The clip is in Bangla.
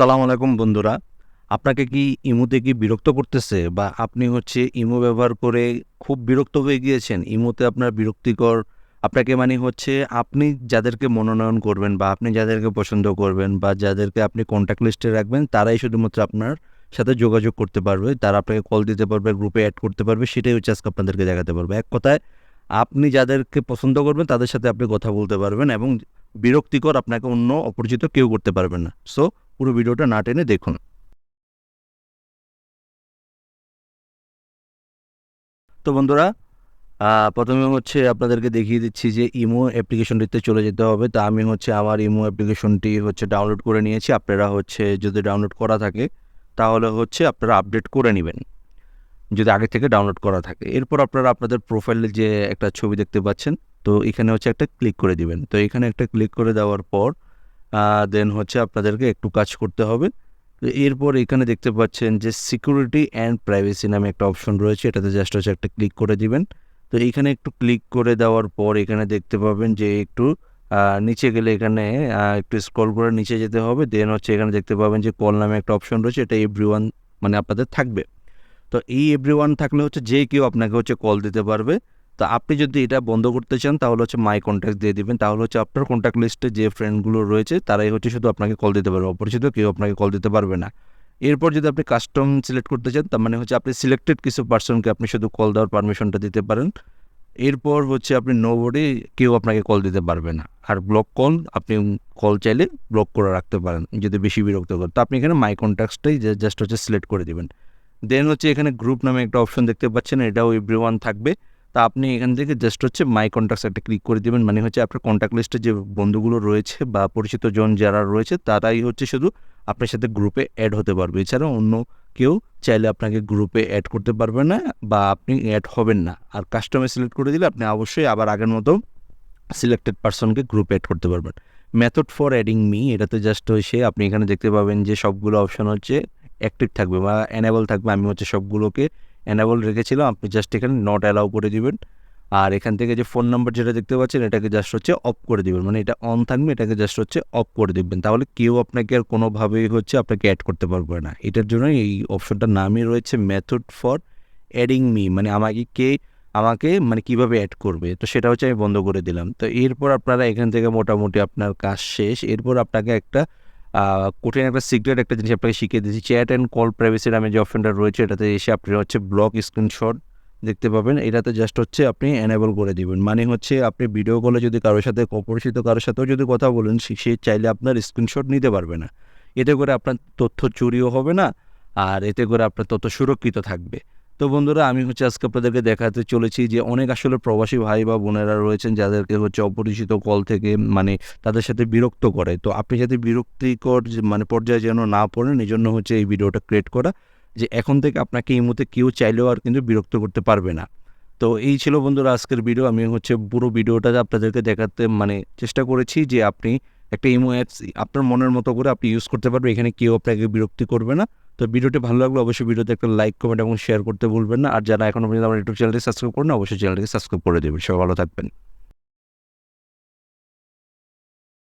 আসসালামু আলাইকুম বন্ধুরা। আপনাকে কি ইমোতে কি বিরক্ত করতেছে বা আপনি হচ্ছে ইমো ব্যবহার করে খুব বিরক্ত হয়ে গিয়েছেন? ইমোতে আপনার বিরক্তিকর আপনাকে মানে হচ্ছে আপনি যাদেরকে মনোনয়ন করবেন বা আপনি যাদেরকে পছন্দ করবেন বা যাদেরকে আপনি কন্ট্যাক্ট লিস্টে রাখবেন, তারাই শুধুমাত্র আপনার সাথে যোগাযোগ করতে পারবে। তারা আপনাকে কল দিতে পারবে গ্রুপে অ্যাড করতে পারবে, সেটাই হচ্ছে আজকে আপনাদেরকে দেখাতে পারবে। এক কথায়, আপনি যাদেরকে পছন্দ করবেন, তাদের সাথে আপনি কথা বলতে পারবেন এবং বিরক্তিকর আপনাকে অন্য অপরিচিত কেউ করতে পারবেন না। সো পুরো ভিডিওটা না টেনে দেখুন। তো বন্ধুরা প্রথমে হচ্ছে আপনাদেরকে দেখিয়ে দিচ্ছি যে ইমো অ্যাপ্লিকেশনটিতে চলে যেতে হবে। তা আমি হচ্ছে আমার ইমো অ্যাপ্লিকেশনটি হচ্ছে ডাউনলোড করে নিয়েছি। আপনারা হচ্ছে যদি ডাউনলোড করা থাকে, তাহলে হচ্ছে আপনারা আপডেট করে নেবেন। যদি আগে থেকে ডাউনলোড করা থাকে। এরপর আপনারা আপনাদের প্রোফাইলে যে একটা ছবি দেখতে পাচ্ছেন, তো এখানে হচ্ছে একটা ক্লিক করে দিবেন। তো এখানে একটা ক্লিক করে দেওয়ার পর দেন হচ্ছে আপনাদেরকে একটু কাজ করতে হবে। তো এরপর এখানে দেখতে পাচ্ছেন যে সিকিউরিটি অ্যান্ড প্রাইভেসি নামে একটা অপশন রয়েছে, এটাতে জাস্ট হচ্ছে একটা ক্লিক করে দিবেন। তো এইখানে একটু ক্লিক করে দেওয়ার পর এখানে দেখতে পাবেন যে একটু নিচে গেলে এখানে একটু স্ক্রল করে নিচে যেতে হবে। দেন হচ্ছে এখানে দেখতে পাবেন যে কল নামে একটা অপশন রয়েছে, এটা এভরি ওয়ান মানে আপনাদের থাকবে। তো এই এভরি ওয়ান থাকলে হচ্ছে যে কেউ আপনাকে হচ্ছে কল দিতে পারবে। তো আপনি যদি এটা বন্ধ করতে চান, তাহলে হচ্ছে মাই কন্ট্যাক্ট দিয়ে দিবেন। তাহলে হচ্ছে আপনার কন্ট্যাক্ট লিস্টে যে ফ্রেন্ডগুলো রয়েছে, তারাই হচ্ছে শুধু আপনাকে কল দিতে পারবে। অপরিচিত কেউ আপনাকে কল দিতে পারবে না। এরপর যদি আপনি কাস্টম সিলেক্ট করতে চান, তার মানে হচ্ছে আপনি সিলেক্টেড কিছু পার্সনকে আপনি শুধু কল দেওয়ার পারমিশনটা দিতে পারেন। এরপর হচ্ছে আপনি নো বডি কেউ আপনাকে কল দিতে পারবে না। আর ব্লক কল আপনি কল চাইলে ব্লক করে রাখতে পারেন, যদি বেশি বিরক্ত করে তো আপনি এখানে মাই কন্ট্যাক্টসটাই জাস্ট হচ্ছে সিলেক্ট করে দিবেন। দেন হচ্ছে এখানে গ্রুপ নামে একটা অপশন দেখতে পাচ্ছেন, এটাও এভরি থাকবে। তা আপনি এখান থেকে জাস্ট হচ্ছে মাই কন্ট্যাক্টস একটা ক্লিক করে দেবেন। মানে হচ্ছে আপনার কন্ট্যাক্ট লিস্টে যে বন্ধুগুলো রয়েছে বা পরিচিত জন যারা রয়েছে, তারাই হচ্ছে শুধু আপনার সাথে গ্রুপে অ্যাড হতে পারবে। এছাড়া অন্য কেউ চাইলে আপনাকে গ্রুপে অ্যাড করতে পারবে না বা আপনি অ্যাড হবেন না। আর কাস্টমার সিলেক্ট করে দিলে আপনি অবশ্যই আবার আগের মতো সিলেক্টেড পার্সনকে গ্রুপে অ্যাড করতে পারবেন। মেথড ফর অ্যাডিং মি এটাতে জাস্ট হয়েছে আপনি এখানে দেখতে পাবেন যে সবগুলো অপশন হচ্ছে অ্যাক্টিভ থাকবে বা অ্যানেবল থাকবে। আমি হচ্ছে সবগুলোকে অ্যানেবল রেখেছিলাম, আপনি জাস্ট এখানে নট অ্যালাউ করে দিবেন। আর এখান থেকে যে ফোন নাম্বার যেটা দেখতে পাচ্ছেন, এটাকে জাস্ট হচ্ছে অফ করে দিবেন। মানে এটা অন থাকবে, এটাকে জাস্ট হচ্ছে অফ করে দিবেন। তাহলে কেউ আপনাকে আর কোনোভাবেই হচ্ছে আপনাকে অ্যাড করতে পারবে না। এটার জন্য এই অপশনটার নামই রয়েছে মেথড ফর অ্যাডিং মি মানে আমাকে কে, আমাকে মানে কীভাবে অ্যাড করবে। তো সেটা হচ্ছে আমি বন্ধ করে দিলাম। তো এরপর আপনারা এখান থেকে মোটামুটি আপনার কাজ শেষ। এরপর আপনাকে একটা কঠিন একটা সিক্রেট একটা জিনিস আপনাকে শিখিয়ে দিচ্ছি চ্যাট অ্যান্ড কল প্রাইভেসি নামে যে অপশনটা রয়েছে, এটাতে এসে আপনি হচ্ছে ব্লক স্ক্রিনশট দেখতে পাবেন। এটাতে জাস্ট হচ্ছে আপনি এনেবল করে দিবেন। মানে হচ্ছে আপনি ভিডিও কলে যদি কারোর সাথে, অপরিচিত কারোর সাথেও যদি কথা বলেন, সে চাইলে আপনার স্ক্রিনশট নিতে পারবে না। এতে করে আপনার তথ্য চুরিও হবে না, আর এতে করে আপনার তথ্য সুরক্ষিত থাকবে। তো বন্ধুরা, আমি হচ্ছে আজকে আপনাদেরকে দেখাতে চলেছি যে অনেক আসলে প্রবাসী ভাই বা বোনেরা রয়েছেন যাদেরকে হচ্ছে অপরিচিত কল থেকে মানে তাদের সাথে বিরক্ত করে। তো আপনি যাতে বিরক্তিকর মানে পর্যায়ে যেন না পড়েন এই জন্য হচ্ছে এই ভিডিওটা ক্রিয়েট করা যে এখন থেকে আপনাকে এই মুহূর্তে কেউ চাইলেও আর কিন্তু বিরক্ত করতে পারবে না। তো এই ছিল বন্ধুরা আজকের ভিডিও, আমি হচ্ছে পুরো ভিডিওটা আপনাদেরকে দেখাতে মানে চেষ্টা করেছি যে আপনি একটা ইমো অ্যাপস আপনার মনের মতো করে আপনি ইউজ করতে পারবেন, এখানে কেউ আপনাকে বিরক্তি করবে না। তো ভিডিওটি ভালো লাগলে অবশ্যই ভিডিওতে একটা লাইক কমেন্ট এবং শেয়ার করতে ভুলবেন না। আর যারা এখনও পর্যন্ত আমার ইউটিউব চ্যানেলটি সাবস্ক্রাইব করেন অবশ্যই চ্যানেলটি সাবস্ক্রাইব করে দেবেন। সবাই ভালো থাকবেন।